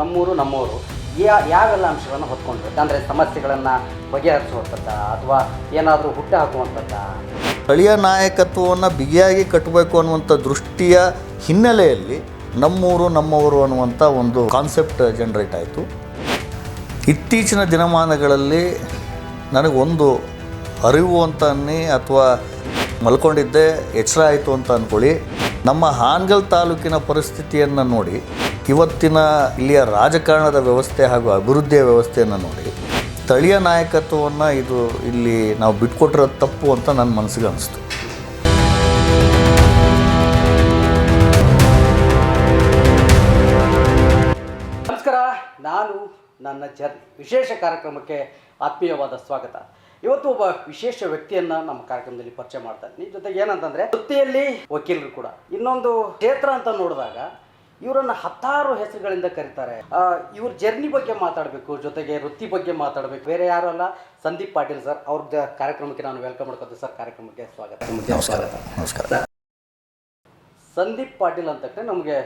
ನಮ್ಮೂರು ನಮ್ಮವರು ಯಾ, ಯಾವೆಲ್ಲ ಅಂಶಗಳನ್ನು ಹೊತ್ಕೊಂಡಿರುತ್ತೆ ಅಂದರೆ ಸಮಸ್ಯೆಗಳನ್ನು ಬಗೆಹರಿಸುವಂಥದ್ದ, ಅಥವಾ ಏನಾದರೂ ಹುಟ್ಟು ಹಾಕುವಂಥದ್ದ? ಸ್ಥಳೀಯ ನಾಯಕತ್ವವನ್ನು ಬಿಗಿಯಾಗಿ ಕಟ್ಟಬೇಕು ಅನ್ನುವಂಥ ದೃಷ್ಟಿಯ ಹಿನ್ನೆಲೆಯಲ್ಲಿ ನಮ್ಮೂರು, ನಮ್ಮವರು ಅನ್ನುವಂಥ ಒಂದು ಕಾನ್ಸೆಪ್ಟ್ ಜನರೇಟ್ ಆಯಿತು. ಇತ್ತೀಚಿನ ದಿನಮಾನಗಳಲ್ಲಿ ನನಗೊಂದು ಅರಿವು ಅಂತ ಅನ್ನಿ, ಅಥವಾ ಮಲ್ಕೊಂಡಿದ್ದೆ ಎಚ್ಚರ ಆಯಿತು ಅಂತ ಅಂದ್ಕೊಳ್ಳಿ ನಮ್ಮ ಹಾನಗಲ್ ತಾಲೂಕಿನ ಪರಿಸ್ಥಿತಿಯನ್ನು ನೋಡಿ. ಇವತ್ತಿನ ಇಲ್ಲಿಯ ರಾಜಕಾರಣದ ವ್ಯವಸ್ಥೆ ಹಾಗೂ ಅಭಿವೃದ್ಧಿಯ ವ್ಯವಸ್ಥೆಯನ್ನು ನೋಡಿ, ಸ್ಥಳೀಯ ನಾಯಕತ್ವವನ್ನು ಇದು ಇಲ್ಲಿ ನಾವು ಬಿಟ್ಕೊಟ್ಟಿರೋದು ತಪ್ಪು ಅಂತ ನನ್ನ ಮನಸ್ಸಿಗೆ ಅನಿಸ್ತು. ನಮಸ್ಕಾರ, ನಾನು ನನ್ನ ಜರ್ನಿ ವಿಶೇಷ ಕಾರ್ಯಕ್ರಮಕ್ಕೆ ಆತ್ಮೀಯವಾದ ಸ್ವಾಗತ. ಇವತ್ತು ಒಬ್ಬ ವಿಶೇಷ ವ್ಯಕ್ತಿಯನ್ನ ನಮ್ಮ ಕಾರ್ಯಕ್ರಮದಲ್ಲಿ ಪರಿಚಯ ಮಾಡ್ತಾ ಇದ್ದೀನಿ. ಜೊತೆಗೆ ಏನಂತಂದ್ರೆ, ವೃತ್ತಿಯಲ್ಲಿ ವಕೀಲರು ಕೂಡ. ಇನ್ನೊಂದು ಕ್ಷೇತ್ರ ಅಂತ ನೋಡಿದಾಗ ಇವರನ್ನ ಹತ್ತಾರು ಹೆಸರುಗಳಿಂದ ಕರೀತಾರೆ. ಇವ್ರ ಜರ್ನಿ ಬಗ್ಗೆ ಮಾತಾಡಬೇಕು ಜೊತೆಗೆ ವೃತ್ತಿ ಬಗ್ಗೆ ಮಾತಾಡಬೇಕು. ಬೇರೆ ಯಾರು ಅಲ್ಲ ಸಂದೀಪ್ ಪಾಟೀಲ್ ಸರ್ ಅವ್ರ ಕಾರ್ಯಕ್ರಮಕ್ಕೆ ನಾನು ವೆಲ್ಕಮ್ ಮಾಡ್ಕೊತೀನಿ ಸರ್ ಕಾರ್ಯಕ್ರಮಕ್ಕೆ ಸ್ವಾಗತ. ಸ್ವಾಗತ ನಮಸ್ಕಾರ. ಸಂದೀಪ್ ಪಾಟೀಲ್ ಅಂತ ನಮಗೆ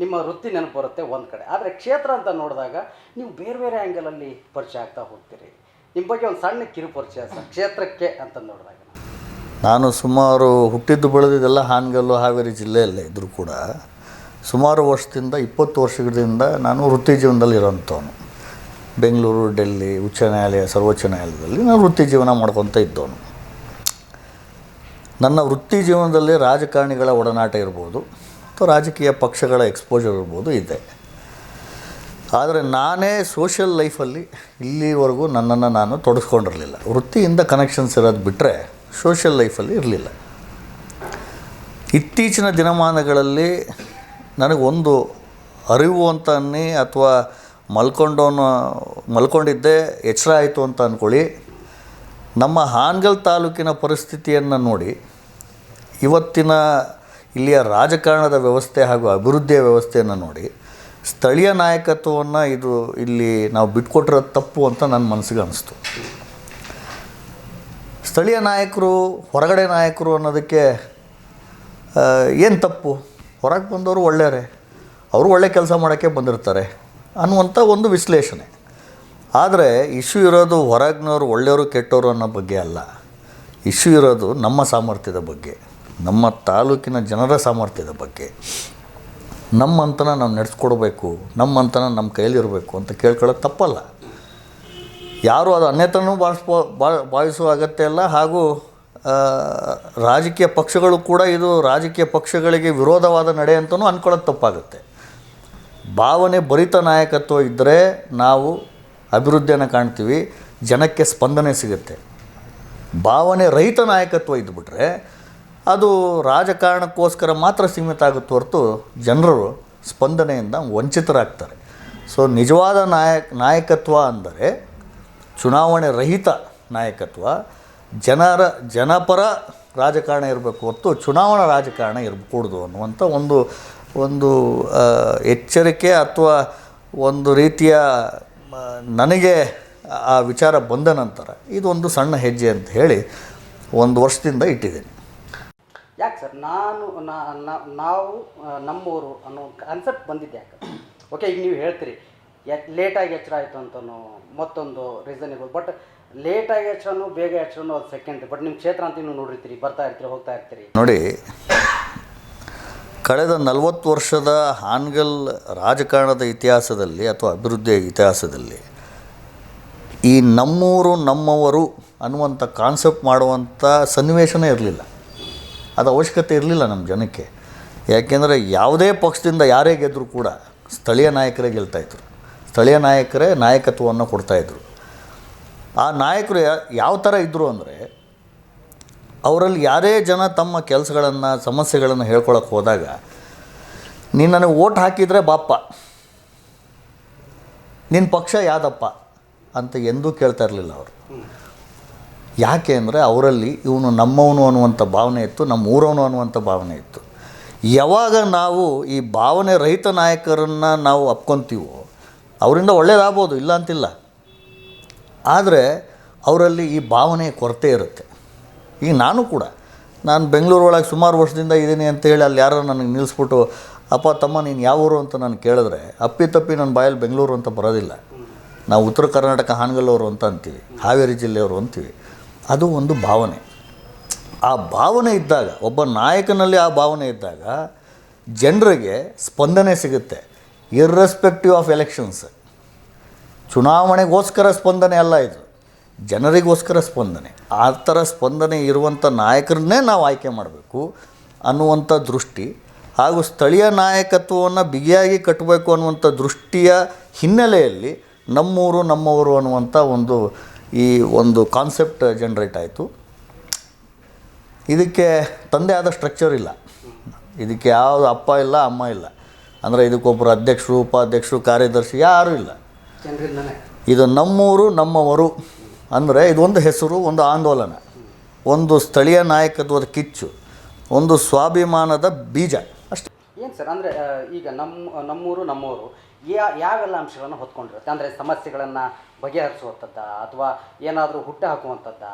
ನಿಮ್ಮ ವೃತ್ತಿ ನೆನಪು ಬರುತ್ತೆ ಒಂದು ಕಡೆ. ಆದರೆ ಕ್ಷೇತ್ರ ಅಂತ ನೋಡಿದಾಗ ನೀವು ಬೇರೆ ಬೇರೆ ಆ್ಯಂಗಲಲ್ಲಿ ಪರಿಚಯ ಆಗ್ತಾ ಹೋಗ್ತೀರಿ. ನಿಮ್ಮ ಬಗ್ಗೆ ಒಂದು ಸಣ್ಣ ಕಿರು ಪರಿಚಯ ಸರ್ ಕ್ಷೇತ್ರಕ್ಕೆ ಅಂತ ನೋಡಿದಾಗ. ನಾನು ಸುಮಾರು ಹುಟ್ಟಿದ್ದು ಬೆಳೆದಿದ್ದೆಲ್ಲ ಹಾನಗಲ್ಲು ಹಾವೇರಿ ಜಿಲ್ಲೆಯಲ್ಲೇ ಇದ್ದರೂ ಕೂಡ ಸುಮಾರು ವರ್ಷದಿಂದ, ಇಪ್ಪತ್ತು ವರ್ಷಗಳಿಂದ ನಾನು ವೃತ್ತಿ ಜೀವನದಲ್ಲಿ ಇರೋಂಥವನು. ಬೆಂಗಳೂರು, ಡೆಲ್ಲಿ, ಉಚ್ಚ ನ್ಯಾಯಾಲಯ, ಸರ್ವೋಚ್ಚ ನ್ಯಾಯಾಲಯದಲ್ಲಿ ನಾನು ವೃತ್ತಿ ಜೀವನ ಮಾಡ್ಕೊತ ಇದ್ದವನು. ನನ್ನ ವೃತ್ತಿ ಜೀವನದಲ್ಲಿ ರಾಜಕಾರಣಿಗಳ ಒಡನಾಟ ಇರ್ಬೋದು, ಅಥವಾ ರಾಜಕೀಯ ಪಕ್ಷಗಳ ಎಕ್ಸ್ಪೋಜರ್ ಇರ್ಬೋದು, ಇದೆ. ಆದರೆ ನಾನೇ ಸೋಷಿಯಲ್ ಲೈಫಲ್ಲಿ ಇಲ್ಲಿವರೆಗೂ ನನ್ನನ್ನು ನಾನು ತೊಡಸ್ಕೊಂಡಿರಲಿಲ್ಲ. ವೃತ್ತಿಯಿಂದ ಕನೆಕ್ಷನ್ಸ್ ಇರೋದು ಬಿಟ್ಟರೆ ಸೋಷಿಯಲ್ ಲೈಫಲ್ಲಿ ಇರಲಿಲ್ಲ. ಇತ್ತೀಚಿನ ದಿನಮಾನಗಳಲ್ಲಿ ನನಗೊಂದು ಅರಿವು ಅಂತ ಅನ್ನಿ ಅಥವಾ ಮಲ್ಕೊಂಡೋನು ಮಲ್ಕೊಂಡಿದ್ದೆ, ಎಚ್ಚರ ಆಯಿತು ಅಂತ ಅಂದ್ಕೊಳ್ಳಿ ನಮ್ಮ ಹಾನಗಲ್ ತಾಲೂಕಿನ ಪರಿಸ್ಥಿತಿಯನ್ನು ನೋಡಿ. ಇವತ್ತಿನ ಇಲ್ಲಿಯ ರಾಜಕಾರಣದ ವ್ಯವಸ್ಥೆ ಹಾಗೂ ಅಭಿವೃದ್ಧಿಯ ವ್ಯವಸ್ಥೆಯನ್ನು ನೋಡಿ. ಸ್ಥಳೀಯ ನಾಯಕತ್ವವನ್ನು ಇದು ಇಲ್ಲಿ ನಾವು ಬಿಟ್ಕೊಟ್ಟಿರೋದು ತಪ್ಪು ಅಂತ ನನ್ನ ಮನಸ್ಸಿಗೆ ಅನಿಸ್ತು. ಸ್ಥಳೀಯ ನಾಯಕರು, ಹೊರಗಡೆ ನಾಯಕರು ಅನ್ನೋದಕ್ಕೆ ಏನು ತಪ್ಪು? ಹೊರಗೆ ಬಂದವರು ಒಳ್ಳೆಯವರೇ ಅವರು ಒಳ್ಳೆ ಕೆಲಸ ಮಾಡೋಕ್ಕೆ ಬಂದಿರ್ತಾರೆ ಅನ್ನುವಂಥ ಒಂದು ವಿಶ್ಲೇಷಣೆ. ಆದರೆ ಇಶ್ಯೂ ಇರೋದು ಹೊರಗಿನವರು ಒಳ್ಳೆಯವರು ಕೆಟ್ಟವರು ಅನ್ನೋ ಬಗ್ಗೆ ಅಲ್ಲ. ಇಶ್ಯೂ ಇರೋದು ನಮ್ಮ ಸಾಮರ್ಥ್ಯದ ಬಗ್ಗೆ, ನಮ್ಮ ತಾಲೂಕಿನ ಜನರ ಸಾಮರ್ಥ್ಯದ ಬಗ್ಗೆ. ನಮ್ಮಂತನ ನಾವು ನಡೆಸ್ಕೊಡ್ಬೇಕು ನಮ್ಮಂತನ ನಮ್ಮ ಕೈಲಿರಬೇಕು ಅಂತ ಕೇಳ್ಕೊಳ್ಳೋದು ತಪ್ಪಲ್ಲ. ಯಾರು ಅದು ಅನ್ಯತನೂ ಭಾವಿಸ್ಬೋ ಭಾವಿಸುವ ಅಗತ್ಯ ಇಲ್ಲ ಹಾಗೂ ರಾಜಕೀಯ ಪಕ್ಷಗಳು ಕೂಡ ಇದು ರಾಜಕೀಯ ಪಕ್ಷಗಳಿಗೆ ವಿರೋಧವಾದ ನಡೆ ಅಂತಲೂ ಅಂದ್ಕೊಳ್ಳೋದು ತಪ್ಪಾಗುತ್ತೆ. ಭಾವನೆ ಭರಿತ ನಾಯಕತ್ವ ಇದ್ದರೆ ನಾವು ಅಭಿವೃದ್ಧಿಯನ್ನು ಕಾಣ್ತೀವಿ, ಜನಕ್ಕೆ ಸ್ಪಂದನೆ ಸಿಗುತ್ತೆ. ಭಾವನೆ ರಹಿತ ನಾಯಕತ್ವ ಇದ್ದುಬಿಟ್ರೆ ಅದು ರಾಜಕಾರಣಕ್ಕೋಸ್ಕರ ಮಾತ್ರ ಸೀಮಿತ ಆಗುತ್ತೆ ಹೊರತು ಜನರು ಸ್ಪಂದನೆಯಿಂದ ವಂಚಿತರಾಗ್ತಾರೆ. ಸೊ ನಿಜವಾದ ನಾಯಕ ನಾಯಕತ್ವ ಅಂದರೆ ಚುನಾವಣೆ ರಹಿತ ನಾಯಕತ್ವ. ಜನರ, ಜನಪರ ರಾಜಕಾರಣ ಇರಬೇಕು ಹೊತ್ತು ಚುನಾವಣಾ ರಾಜಕಾರಣ ಇರಕೂಡ್ದು ಅನ್ನುವಂಥ ಒಂದು ಒಂದು ಎಚ್ಚರಿಕೆ ಅಥವಾ ಒಂದು ರೀತಿಯ ನನಗೆ ಆ ವಿಚಾರ ಬಂದ ನಂತರ ಇದೊಂದು ಸಣ್ಣ ಹೆಜ್ಜೆ ಅಂತ ಹೇಳಿ ಒಂದು ವರ್ಷದಿಂದ ಇಟ್ಟಿದ್ದೀನಿ. ಯಾಕೆ ಸರ್? ನಾನು ನಾವು ನಮ್ಮೂರು ಅನ್ನೋ ಕಾನ್ಸೆಪ್ಟ್ ಬಂದಿದ್ದೆ ಯಾಕೆ? ಓಕೆ ಈಗ ನೀವು ಹೇಳ್ತೀರಿ ಲೇಟಾಗಿ ಎಚ್ಚರ ಆಯಿತು ಅಂತನೋ ಮತ್ತೊಂದು ರೀಸನ್ ಇರ್ಬೋದು. ಬಟ್ ಲೇಟಾಗಿ ಎಚ್ಚರನೂ ಬೇಗ ಎಚ್ಚರನೂ ಅದು ಸೆಕೆಂಡ್ ಬಟ್ ನಿಮ್ಮ ಕ್ಷೇತ್ರ ಅಂತ ನೀವು ನೋಡಿರ್ತೀರಿ, ಬರ್ತಾ ಇರ್ತೀರಿ, ಹೋಗ್ತಾ ಇರ್ತೀರಿ. ನೋಡಿ, ಕಳೆದ ನಲವತ್ತು ವರ್ಷದ ಹಾನ್ಗಲ್ ರಾಜಕಾರಣದ ಇತಿಹಾಸದಲ್ಲಿ ಅಥವಾ ಅಭಿವೃದ್ಧಿಯ ಇತಿಹಾಸದಲ್ಲಿ ಈ ನಮ್ಮೂರು, ನಮ್ಮವರು ಅನ್ನುವಂಥ ಕಾನ್ಸೆಪ್ಟ್ ಮಾಡುವಂಥ ಸನ್ನಿವೇಶನೇ ಇರಲಿಲ್ಲ. ಅದು ಅವಶ್ಯಕತೆ ಇರಲಿಲ್ಲ ನಮ್ಮ ಜನಕ್ಕೆ. ಯಾಕೆಂದರೆ ಯಾವುದೇ ಪಕ್ಷದಿಂದ ಯಾರೇ ಗೆದ್ದರೂ ಕೂಡ ಸ್ಥಳೀಯ ನಾಯಕರೇ ಗೆಲ್ತಾಯಿದ್ರು ಸ್ಥಳೀಯ ನಾಯಕರೇ ನಾಯಕತ್ವವನ್ನು ಕೊಡ್ತಾಯಿದ್ರು ಆ ನಾಯಕರು ಯಾವ ಥರ ಇದ್ದರು ಅಂದರೆ ಅವರಲ್ಲಿ ಯಾರೇ ಜನ ತಮ್ಮ ಕೆಲಸಗಳನ್ನು, ಸಮಸ್ಯೆಗಳನ್ನು ಹೇಳ್ಕೊಳಕ್ಕೆ ಹೋದಾಗ, ನೀನು ನನಗೆ ಓಟ್ ಹಾಕಿದರೆ ಬಾಪ್ಪ ನಿನ್ನ ಪಕ್ಷ ಯಾವ್ದಪ್ಪ ಅಂತ ಎಂದೂ ಕೇಳ್ತಾ ಇರಲಿಲ್ಲ ಅವರು. ಯಾಕೆ ಅಂದರೆ ಅವರಲ್ಲಿ ಇವನು ನಮ್ಮವನು ಅನ್ನುವಂಥ ಭಾವನೆ ಇತ್ತು, ನಮ್ಮ ಊರವನು ಅನ್ನುವಂಥ ಭಾವನೆ ಇತ್ತು. ಯಾವಾಗ ನಾವು ಈ ಭಾವನೆ ರಹಿತ ನಾಯಕರನ್ನು ನಾವು ಅಪ್ಕೊತೀವೋ, ಅವರಿಂದ ಒಳ್ಳೇದಾಗ್ಬೋದು, ಇಲ್ಲ ಅಂತಿಲ್ಲ. ಆದರೆ ಅವರಲ್ಲಿ ಈ ಭಾವನೆ ಕೊರತೆ ಇರುತ್ತೆ. ಈಗ ನಾನು ಕೂಡ, ನಾನು ಬೆಂಗಳೂರು ಒಳಗೆ ಸುಮಾರು ವರ್ಷದಿಂದ ಇದ್ದೀನಿ ಅಂತ ಹೇಳಿ ಅಲ್ಲಿ ಯಾರೋ ನನಗೆ ನಿಲ್ಲಿಸ್ಬಿಟ್ಟು ಅಪ್ಪ, ತಮ್ಮ, ನೀನು ಯಾವ ಊರು ಅಂತ ನಾನು ಕೇಳಿದ್ರೆ, ಅಪ್ಪಿ ತಪ್ಪಿ ನನ್ನ ಬಾಯಲ್ಲಿ ಬೆಂಗಳೂರು ಅಂತ ಬರೋದಿಲ್ಲ. ನಾವು ಉತ್ತರ ಕರ್ನಾಟಕ ಹಾನಗಲ್ಲವರು ಅಂತ ಅಂತೀವಿ, ಹಾವೇರಿ ಜಿಲ್ಲೆಯವರು ಅಂತೀವಿ. ಅದು ಒಂದು ಭಾವನೆ. ಆ ಭಾವನೆ ಇದ್ದಾಗ, ಒಬ್ಬ ನಾಯಕನಲ್ಲಿ ಆ ಭಾವನೆ ಇದ್ದಾಗ, ಜನರಿಗೆ ಸ್ಪಂದನೆ ಸಿಗುತ್ತೆ ಇರ್ರೆಸ್ಪೆಕ್ಟಿವ್ ಆಫ್ ಎಲೆಕ್ಷನ್ಸ್ ಚುನಾವಣೆಗೋಸ್ಕರ ಸ್ಪಂದನೆ ಅಲ್ಲ ಇದು. ಜನರಿಗೋಸ್ಕರ ಸ್ಪಂದನೆ. ಆ ಥರ ಸ್ಪಂದನೆ ಇರುವಂಥ ನಾಯಕರನ್ನೇ ನಾವು ಆಯ್ಕೆ ಮಾಡಬೇಕು ಅನ್ನುವಂಥ ದೃಷ್ಟಿ ಹಾಗೂ ಸ್ಥಳೀಯ ನಾಯಕತ್ವವನ್ನು ಬಿಗಿಯಾಗಿ ಕಟ್ಟಬೇಕು ಅನ್ನುವಂಥ ದೃಷ್ಟಿಯ ಹಿನ್ನೆಲೆಯಲ್ಲಿ ನಮ್ಮೂರು, ನಮ್ಮವರು ಅನ್ನುವಂಥ ಒಂದು ಈ ಒಂದು ಕಾನ್ಸೆಪ್ಟ್ ಜನ್ರೇಟ್ ಆಯಿತು. ಇದಕ್ಕೆ ತಂದೆ ಆದ ಸ್ಟ್ರಕ್ಚರ್ ಇಲ್ಲ. ಇದಕ್ಕೆ ಯಾವುದು ಅಪ್ಪ ಇಲ್ಲ, ಅಮ್ಮ ಇಲ್ಲ. ಅಂದರೆ ಇದಕ್ಕೊಬ್ಬರು ಅಧ್ಯಕ್ಷರು, ಉಪಾಧ್ಯಕ್ಷರು, ಕಾರ್ಯದರ್ಶಿ ಯಾರೂ ಇಲ್ಲ. ಇದು ನಮ್ಮೂರು ನಮ್ಮವರು ಅಂದರೆ ಇದೊಂದು ಹೆಸರು ಒಂದು ಆಂದೋಲನ. ಒಂದು ಸ್ಥಳೀಯ ನಾಯಕತ್ವದ ಕಿಚ್ಚು ಒಂದು ಸ್ವಾಭಿಮಾನದ ಬೀಜ. ಅಷ್ಟೇ. ಏನು ಸರ್ ಅಂದರೆ ಈಗ ನಮ್ಮ ನಮ್ಮೂರು ನಮ್ಮವರು ಯಾ ಯಾವೆಲ್ಲ ಅಂಶಗಳನ್ನು ಹೊತ್ಕೊಂಡಿರುತ್ತೆ? ಅಂದರೆ ಸಮಸ್ಯೆಗಳನ್ನು ಬಗೆಹರಿಸುವಂಥದ್ದ ಅಥವಾ ಏನಾದರೂ ಹುಟ್ಟು ಹಾಕುವಂಥದ್ದ